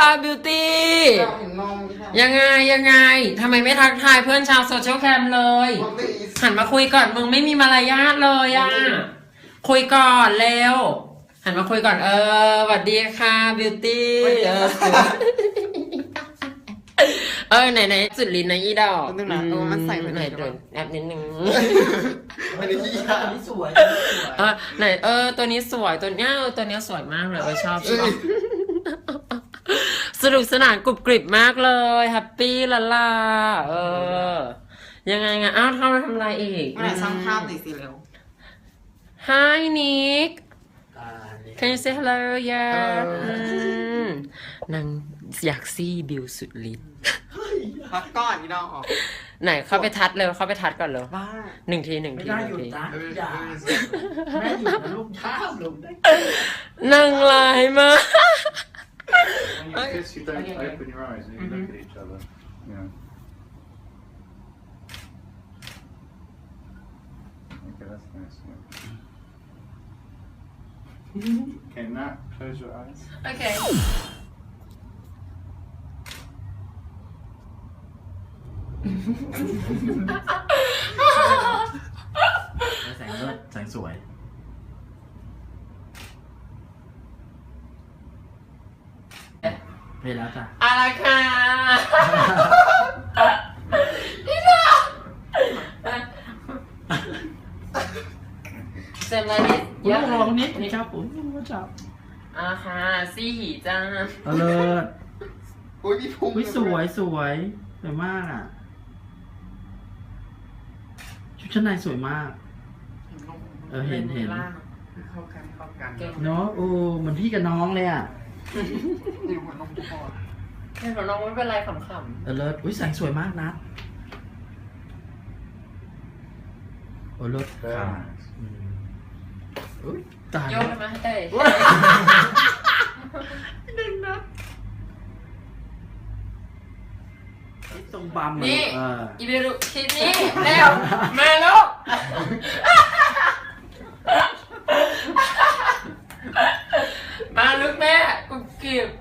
อาบิวตี้ เราเห็นนมค่ะยังไงยังไงทำไมไม่ทักทายเพื่อนชาวโซเชียลแคมเลยปกติหันมาคุยก่อนมึงไม่มีมารยาทเลยอะ คุยก่อนเร็ว หันมาคุยก่อนเออสวัสดีค่ะบิวตี้ เออเออไหนไหนสุดลิ้นนะอีดอกนึงนะเออมันใส่ไปไหไหนนเดินแอบนิดนึงอันนี้ยี่ห้อนี่สวย เออไหนเออตัวนี้สวยตัวเนี้ยเออตัวเนี้ยสวยมากเลยเออชอบชอบ สนุกสนานกรุบกริบมากเลยแฮปปี้ละล่าเออ ยังไงไงอ้าวทำทำอะไรอีกไม่ได้สร้างภาพหน่อยสิเร็ว Hi Nick อ่านี่ Can you say hello yeah Hello อืมนางอยากซี่บิวสุดฤทธิ์พักก่อนนี่ดอกออกไหนเข้าไปทัดเร็วเข้าไปทัดก่อนเร็วบ้าหนึ่งทีหนึ่งไม่ทีได้หนึ่หยุงดทีนะอย่าแม่หยุดนะลูกท้าลงได้ นางลายมาก You kiss, you don't Okay, okay. open your eyes and you look at each other. Yeah. Okay, that's nice. Yeah. okay, now close your eyes. โ เพลแล้วจ้ะอะไรค่ะเสร็จแล้วนี่คุณลองลองนิดนี่ครับผมจับอ่าค่ะซี่หีจ้าเอาเลิศอุ้ยมีพุงวิสวยสวยสวยมากอะชุดชั้นในสวยมาก เออเห็นเห็นเข้ากันเข้ากันเก่งเนาะโอ้เหมือนพี่กับน้องเลยอะ นี่หัวนมทุกคนเห็นของน้องไม่เป็นไรขำเออเลิศอุ้ยแสงสวยมากนะโอ้เลิศ Very ค่ะ nice. อืมอุ้ยตายๆโยแล้กวได้ไหมเต้ยตรงบัมอะนี่เอออีเบรุชิ้นนี้เร็วมาลูกมาลูกแม่ Skip.